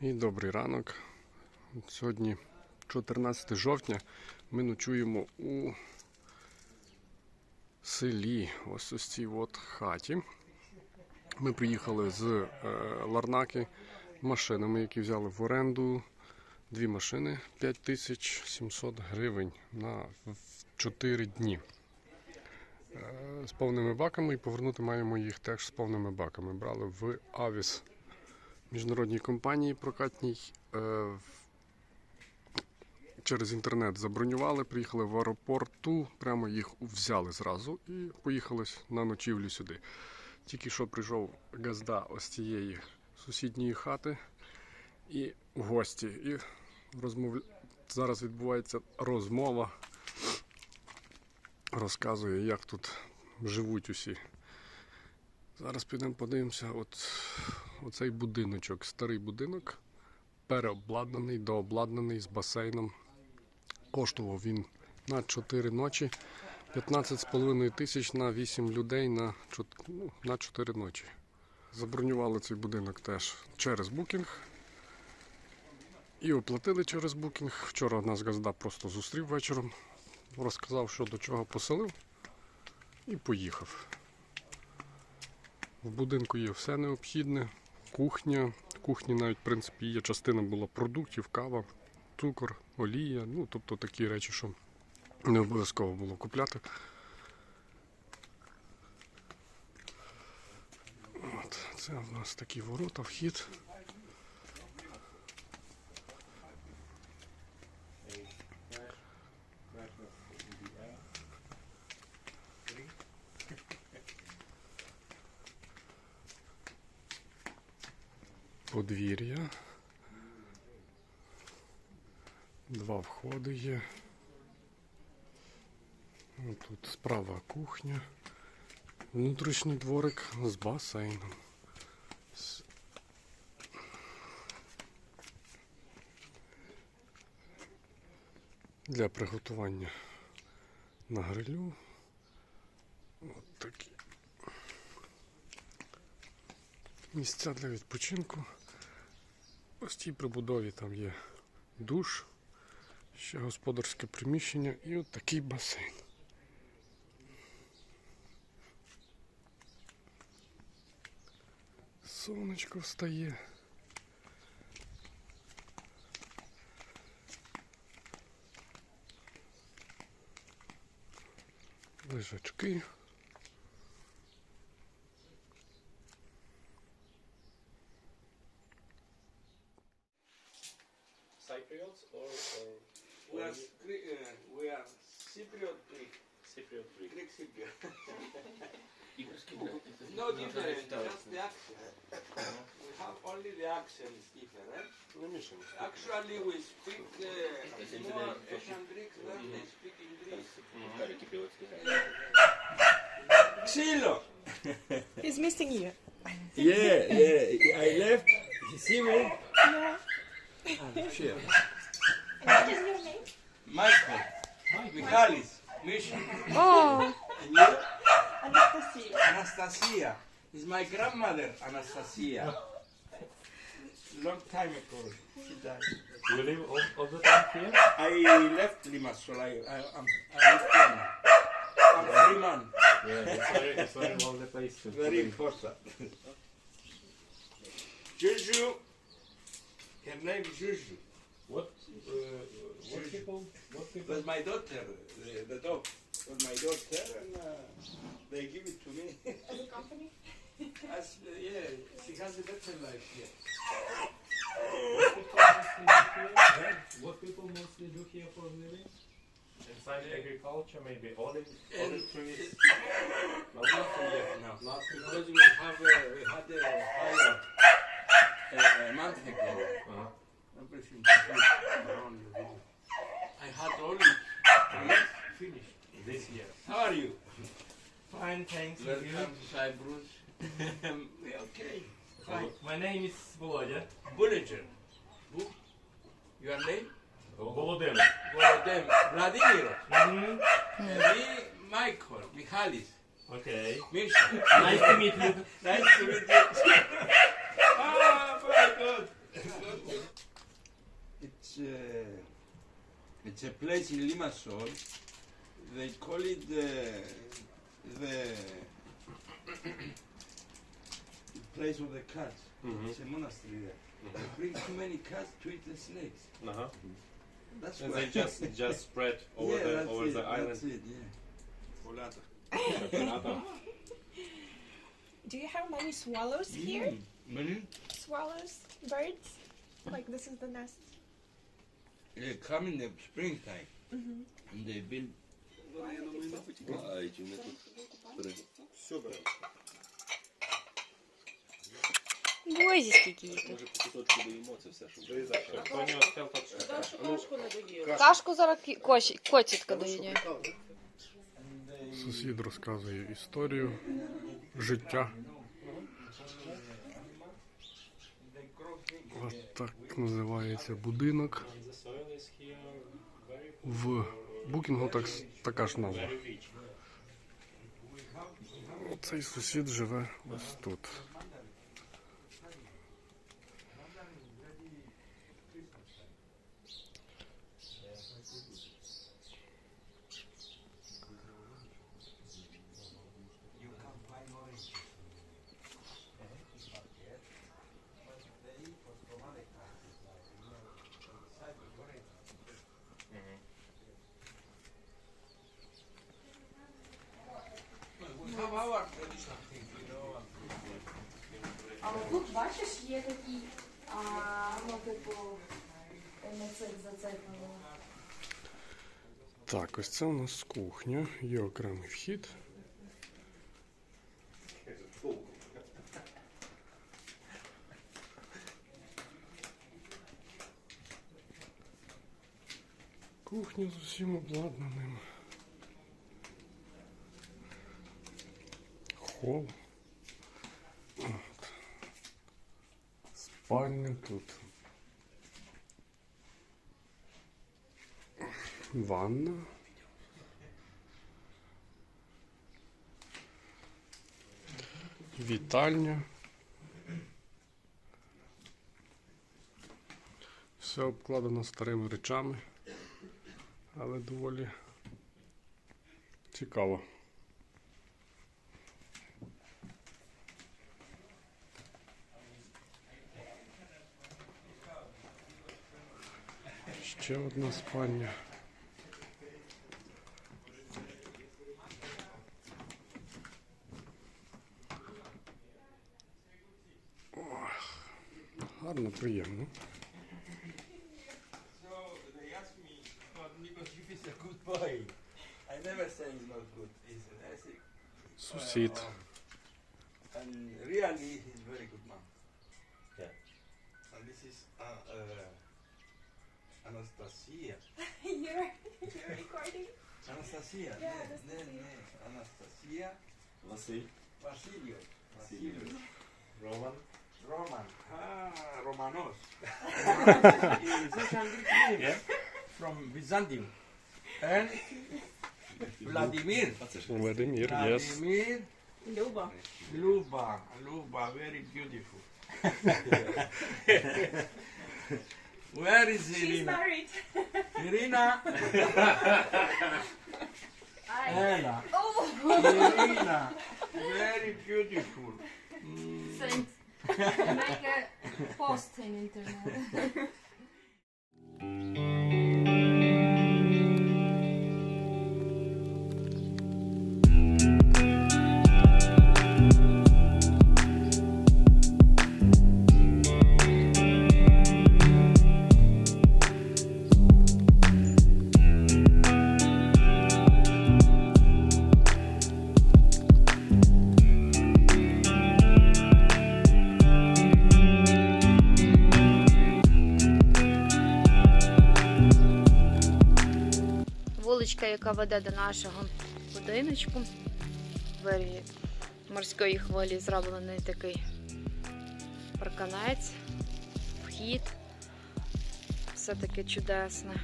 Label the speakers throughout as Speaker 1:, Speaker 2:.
Speaker 1: І добрий ранок. Сьогодні 14 жовтня. Ми ночуємо у селі, ось ось цій от хаті. Ми приїхали з е, Ларнаки машинами, які взяли в оренду. Дві машини 5700 гривень на 4 дні. Е, З повними баками і повернути маємо їх теж з повними баками. Брали в Авіс міжнародній компанії прокатній. Е, Через інтернет забронювали, приїхали в аеропорту, прямо їх взяли зразу і поїхали на ночівлю сюди. Тільки що прийшов газда ось цієї сусідньої хати і гості. І розмов... зараз відбувається розмова. Розказує, як тут живуть усі. Зараз підемо подивимося. От оцей будиночок, старий будинок, переобладнаний, дообладнаний з басейном. Коштував він на 4 ночі 15,5 тисяч на 8 людей на, ну, на 4 ночі. Забронювали цей будинок теж через букінг. І оплатили через букінг. Вчора нас газда просто зустрів вечором, розказав, що до чого поселив, і поїхав. В будинку є все необхідне. Кухня. В кухні навіть, в принципі, є частина була продуктів, кава, цукор, олія. Ну, тобто такі речі, що не обов'язково було купляти. От, це в нас такі ворота, вхід. Два є. Тут справа кухня. Внутрішній дворик з басейном. Для приготування на грилю. От такі. Місця для відпочинку. Ось цій прибудові там є душ, ще господарське приміщення і от такий басейн. Сонечко встає. Лежачки.
Speaker 2: we speak
Speaker 1: eh? Arab.
Speaker 2: Actually, we speak uh, more Asian Greeks than they speak in English. Chilo,
Speaker 3: He's missing you.
Speaker 2: yeah, yeah. I left. You see me?
Speaker 3: Yeah.
Speaker 2: Oh, sure.
Speaker 3: What is your name?
Speaker 2: Michael. Michaelis. Mission.
Speaker 3: Oh.
Speaker 2: And you?
Speaker 3: Anastasia.
Speaker 2: Anastasia. Is my grandmother Anastasia. Long time ago. She died.
Speaker 4: You live all, all the time here?
Speaker 2: I left Limassol. I, I, I'm, I live here now. I'm free man.
Speaker 4: Yeah, it's very, it's very lovely place to to
Speaker 2: Very
Speaker 4: live.
Speaker 2: important. Juju. Her name is Juju.
Speaker 4: What, uh, what people, what people?
Speaker 2: was my daughter, the, the dog. was my daughter, and uh, they give it to me.
Speaker 3: As a company?
Speaker 2: As, uh, yeah, she has a better life here.
Speaker 4: What people mostly do here for a living? Inside agriculture, maybe olive, olive trees.
Speaker 2: no, nothing yet now.
Speaker 4: Nothing.
Speaker 2: Because we have uh, we had a fire uh, a month ago.
Speaker 4: Uh-huh.
Speaker 2: Everything around the village. I had only three finished.
Speaker 4: This year.
Speaker 2: How are you?
Speaker 4: Fine, thanks.
Speaker 2: Welcome to Cyprus. Okay. Fine.
Speaker 4: My name is Volodya.
Speaker 2: Bulletin. Book. Your name?
Speaker 4: Volodymyr.
Speaker 2: Volodymyr. Vladimir.
Speaker 4: Mhm.
Speaker 2: And me, Michael. Michalis.
Speaker 4: Okay.
Speaker 2: Misha.
Speaker 4: Nice to meet you.
Speaker 2: nice to meet you. ah, very good. good. uh, it's a place in Limassol. They call it the the place of the cats.
Speaker 4: Mhm.
Speaker 2: It's a monastery there. They bring too many cats to eat the snakes.
Speaker 4: Uh-huh.
Speaker 2: That's
Speaker 4: And
Speaker 2: why.
Speaker 4: they just just spread over
Speaker 2: yeah,
Speaker 4: the
Speaker 2: that's
Speaker 4: over
Speaker 2: it,
Speaker 4: the island.
Speaker 2: That's it. Yeah. Volata.
Speaker 3: Do you have many swallows here?
Speaker 2: Mm. Many?
Speaker 3: Swallows, birds? Like this is the nest.
Speaker 2: They come in the springtime
Speaker 3: Mm-hmm.
Speaker 2: and they build.
Speaker 5: Бозі скільки їх тут.
Speaker 6: Може по кусочку доїмо це все, щоб
Speaker 4: Антоніо хотів так.
Speaker 5: Кашку зараз кі- коцітка доїдє.
Speaker 1: Сусід розказує історію життя. Ось так називається будинок. В букінгу так, така ж назва. Цей сусід живе ось тут.
Speaker 7: А тут бачиш, є такі, а, ну, типу, не цих зацеплених.
Speaker 1: Так, ось це у нас кухня, є окремий вхід. Кухня з усім обладнаним. Хол. От. Спальня тут. Ванна. Вітальня. Все обкладено старими речами, але доволі цікаво. Ще одна спальня. Гарно, приємно.
Speaker 2: So Anastasia.
Speaker 3: you're, you're recording?
Speaker 2: Anastasia.
Speaker 3: Yeah,
Speaker 2: ne,
Speaker 3: Anastasia.
Speaker 2: Ne, ne. Anastasia.
Speaker 6: Vasil.
Speaker 2: Vasilio.
Speaker 6: Vasilio.
Speaker 4: Roman.
Speaker 2: Roman. Ah, Romanos. Such Greek name.
Speaker 4: Yeah.
Speaker 2: From Byzantium. And Vladimir.
Speaker 1: Vladimir, yes.
Speaker 2: Vladimir.
Speaker 3: Luba.
Speaker 2: Luba. Luba, very beautiful. Where is
Speaker 3: She's
Speaker 2: Irina?
Speaker 3: married.
Speaker 2: Irina. Ella.
Speaker 3: Oh!
Speaker 2: Irina. Very beautiful. Mm.
Speaker 7: Send, make a post in internet.
Speaker 5: яка веде до нашого будиночку. Двері морської хвилі зроблений такий парканець, вхід. Все таке чудесне.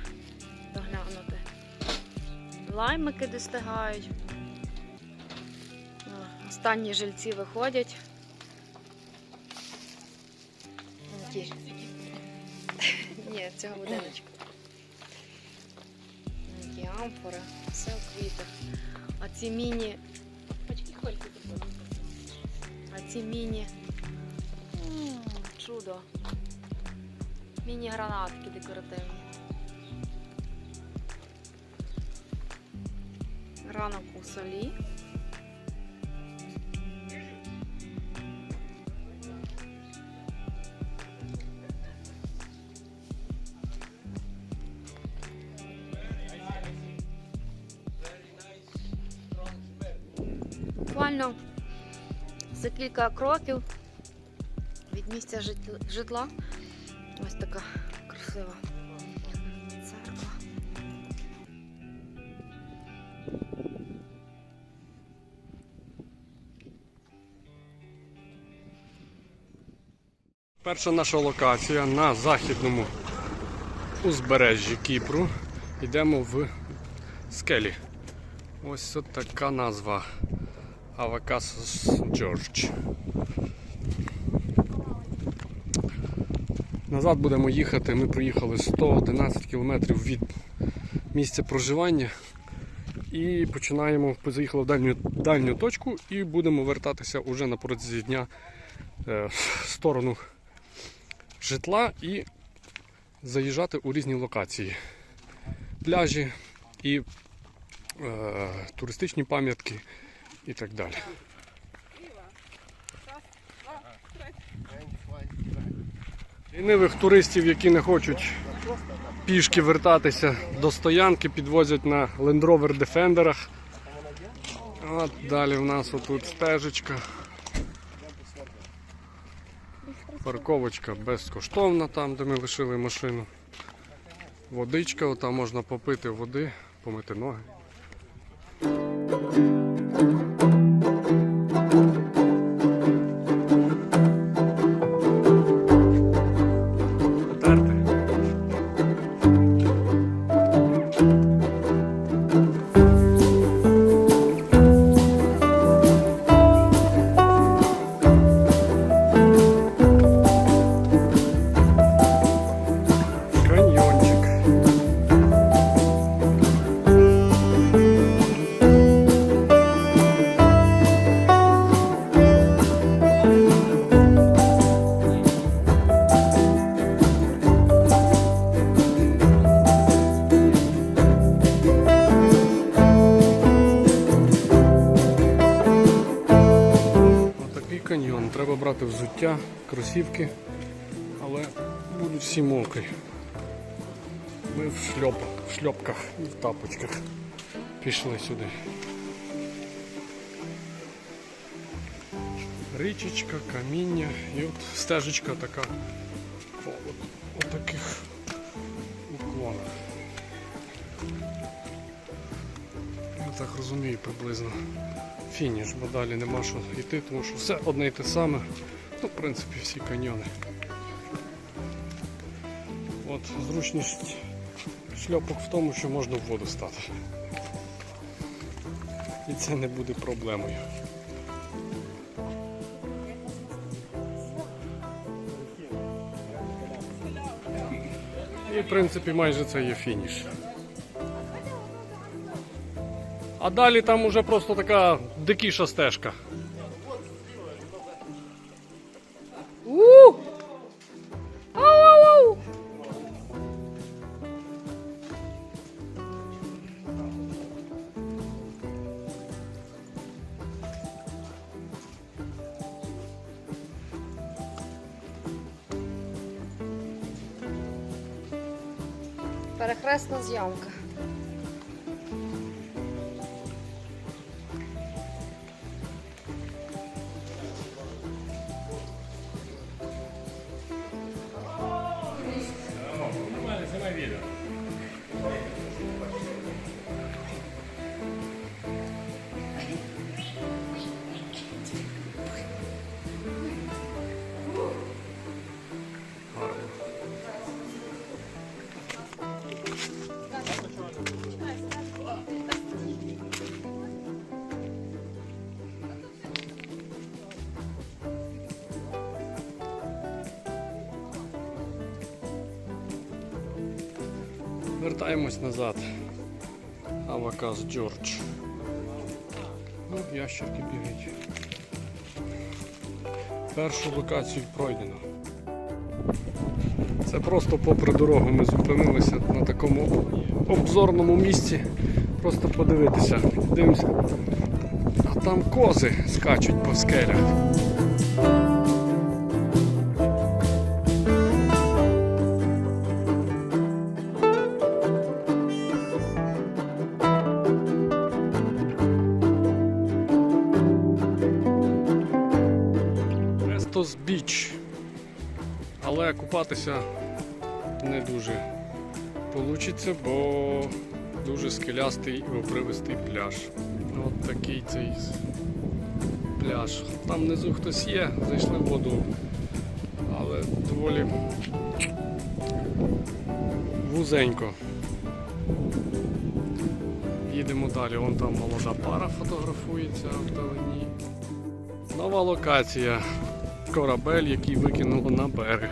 Speaker 5: Доглянути. Лаймики достигають. Останні жильці виходять. Ні, цього будиночку. Які амфори, все у квітах. А ці міні. А ці міні. Чудо. Міні-гранатки декоративні. Ранок у солі. За кілька кроків від місця житла. Ось така красива церква.
Speaker 1: Перша наша локація на західному узбережжі Кіпру. Йдемо в скелі. Ось от така назва. Авакасос Джордж. Назад будемо їхати. Ми проїхали 111 кілометрів від місця проживання. І починаємо, заїхали в дальню, дальню точку і будемо вертатися уже на протязі дня е, в сторону житла і заїжджати у різні локації. Пляжі і е, туристичні пам'ятки і так далі. Лінивих туристів, які не хочуть пішки вертатися до стоянки, підвозять на Land Rover Defenderах. От далі в нас отут стежечка. Парковочка безкоштовна там, де ми лишили машину. Водичка, там можна попити води, помити ноги. Взуття, кросівки, але будуть всі мокрі. Ми в шльопах, в шльопках і в тапочках пішли сюди. Річечка, каміння і от стежечка така по от, таких уклонах. Я так розумію приблизно фініш, бо далі нема що йти, тому що все одне і те саме. Ну, в принципі, всі каньйони. От зручність шльопок в тому, що можна в воду стати. І це не буде проблемою. І в принципі майже це є фініш. А далі там уже просто така дикіша стежка.
Speaker 5: Перехресна зйомка.
Speaker 1: Вертаємось назад. Авакас Джордж. Ну, ящерки бігають. Першу локацію пройдено. Це просто попри дорогу ми зупинилися на такому обзорному місці. Просто подивитися. Дивимося. А там кози скачуть по скелях. Купатися не дуже получиться, бо дуже скелястий і обривистий пляж. От такий цей пляж. Там внизу хтось є, зайшли в воду, але доволі вузенько. Їдемо далі, вон там молода пара фотографується вдалині. Нова локація. Корабель, який викинуло на берег.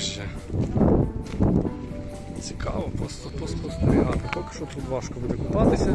Speaker 1: Узбережжя. Цікаво просто поспостерігати. Поки що тут важко буде купатися.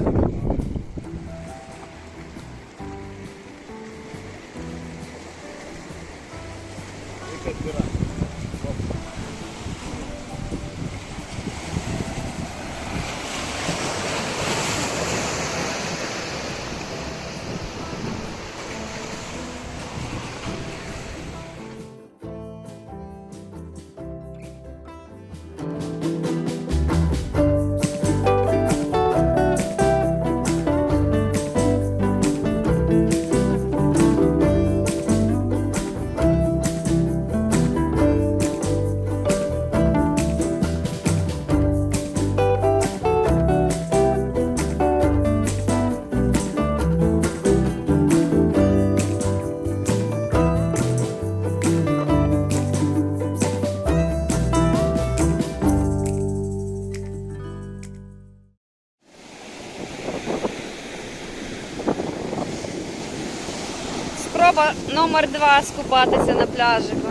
Speaker 5: Спроба номер два скупатися на пляжику.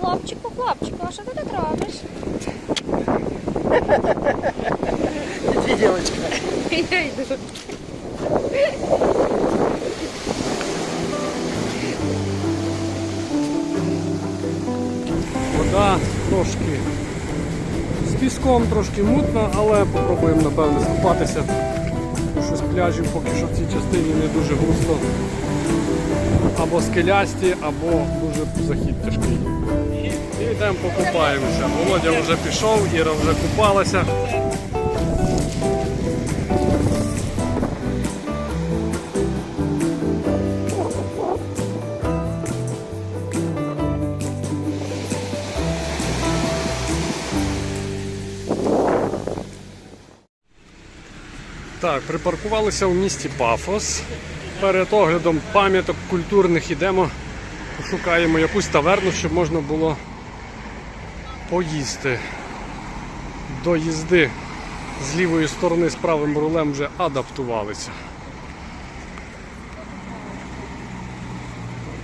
Speaker 5: Хлопчику, хлопчику, а що ти тут робиш?
Speaker 2: Иди, девочка.
Speaker 5: Я йду.
Speaker 1: Піском трошки мутно, але попробуємо напевне скупатися. Щось пляжі поки що в цій частині не дуже густо. Або скелясті, або дуже захід тяжкий. І йдемо покупаємося. Володя вже пішов, Іра вже купалася. Так, припаркувалися у місті Пафос. Перед оглядом пам'яток культурних ідемо, пошукаємо якусь таверну, щоб можна було поїсти. До їзди з лівої сторони з правим рулем вже адаптувалися.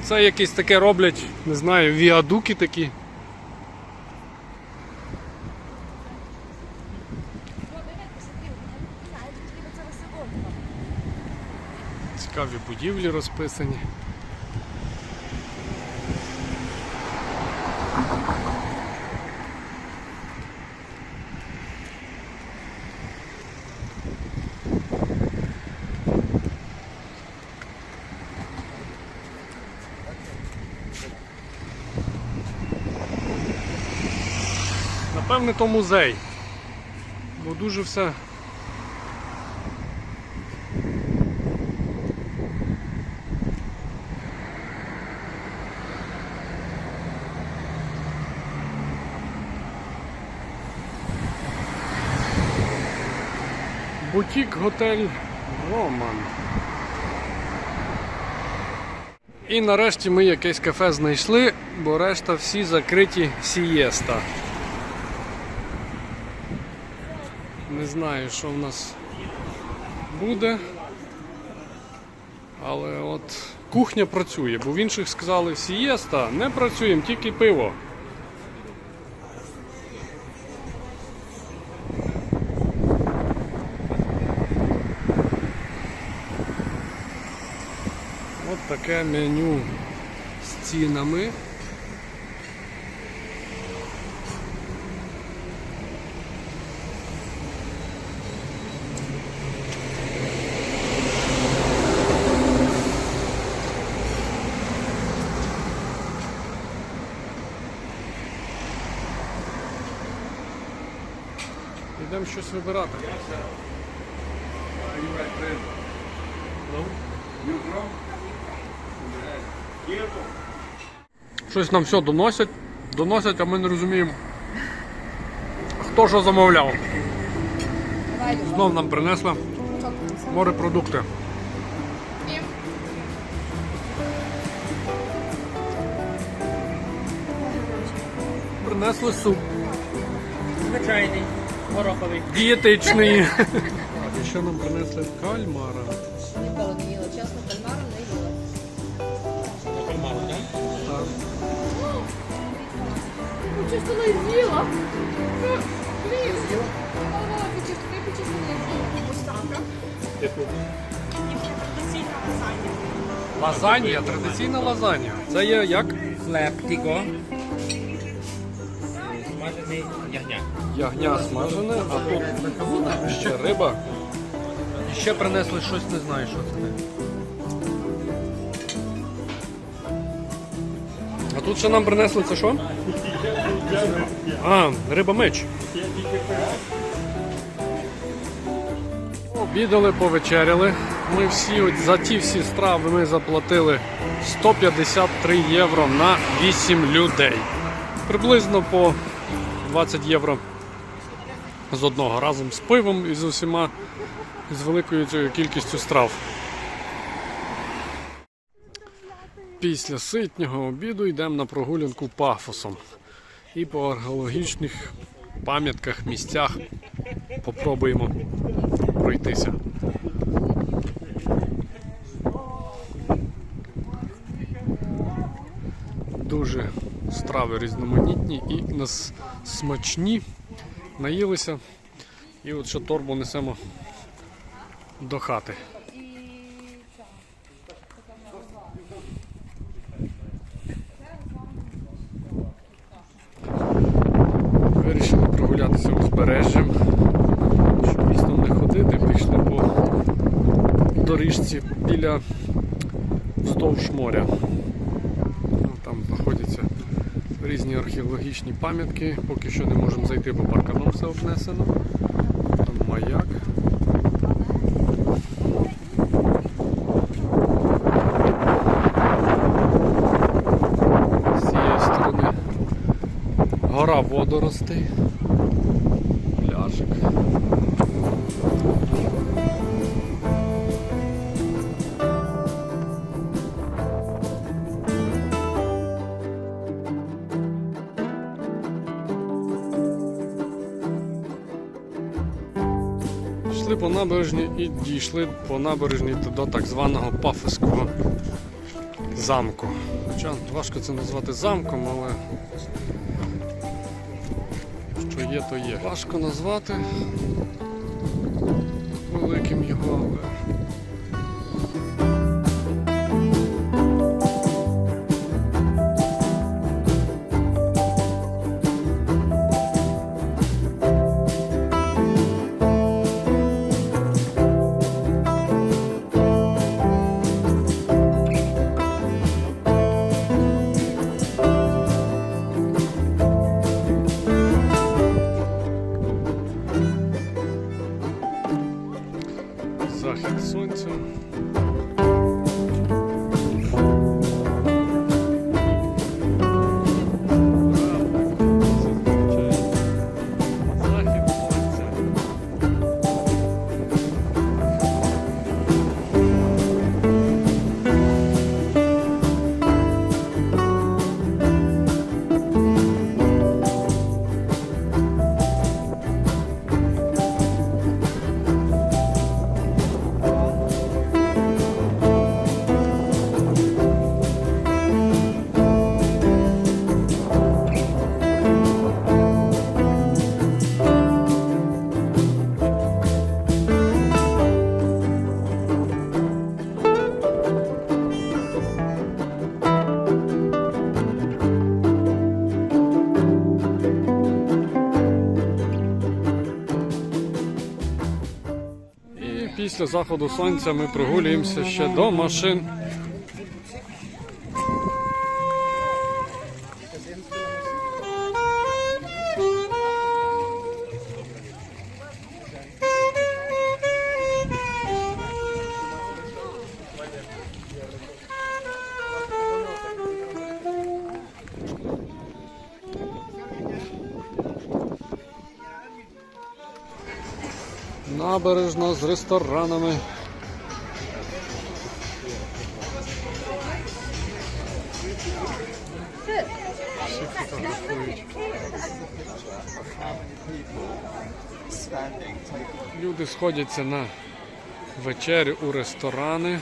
Speaker 1: Це якісь таке роблять, не знаю, віадуки такі. Цікаві будівлі розписані. Напевне, то музей. Бо дуже все Бутік готель Роман. І нарешті ми якесь кафе знайшли, бо решта всі закриті сієста. Не знаю, що в нас буде. Але от кухня працює, бо в інших сказали сієста, не працюємо, тільки пиво. Таке меню з цінами. Йдемо щось вибирати. Щось нам все доносять, доносять, а ми не розуміємо, хто що замовляв. Знов нам принесли морепродукти. Принесли суп.
Speaker 2: Звичайний, гороховий.
Speaker 1: Дієтичний. А ще нам принесли кальмара.
Speaker 5: Ну, чисто не їла. Блін. Ага, почекай, почекай, не їла.
Speaker 2: Типу,
Speaker 1: Лазанья, традиційна лазанья. Це є як?
Speaker 2: хлеб. Смажений ягня.
Speaker 1: Ягня смажене, а тут ще риба. І ще принесли щось, не знаю, що це. А тут ще нам принесли це що? А, риба меч. Обідали, повечеряли. Ми всі за ті всі страви ми заплатили 153 євро на 8 людей. Приблизно по 20 євро з одного разом з пивом і з усіма з великою цією кількістю страв. Після ситнього обіду йдемо на прогулянку пафосом. І по археологічних пам'ятках, місцях попробуємо пройтися. Дуже страви різноманітні і нас смачні. Наїлися. І от ще торбу несемо до хати. Різні археологічні пам'ятки. Поки що не можемо зайти, бо парканом все обнесено. Там маяк. З цієї сторони гора водоростей. І дійшли по набережні до так званого Пафоського замку. Хоча важко це назвати замком, але що є, то є. Важко назвати після заходу сонця ми прогулюємося ще до машин. Набережна з ресторанами. Люди сходяться на вечерю у ресторани.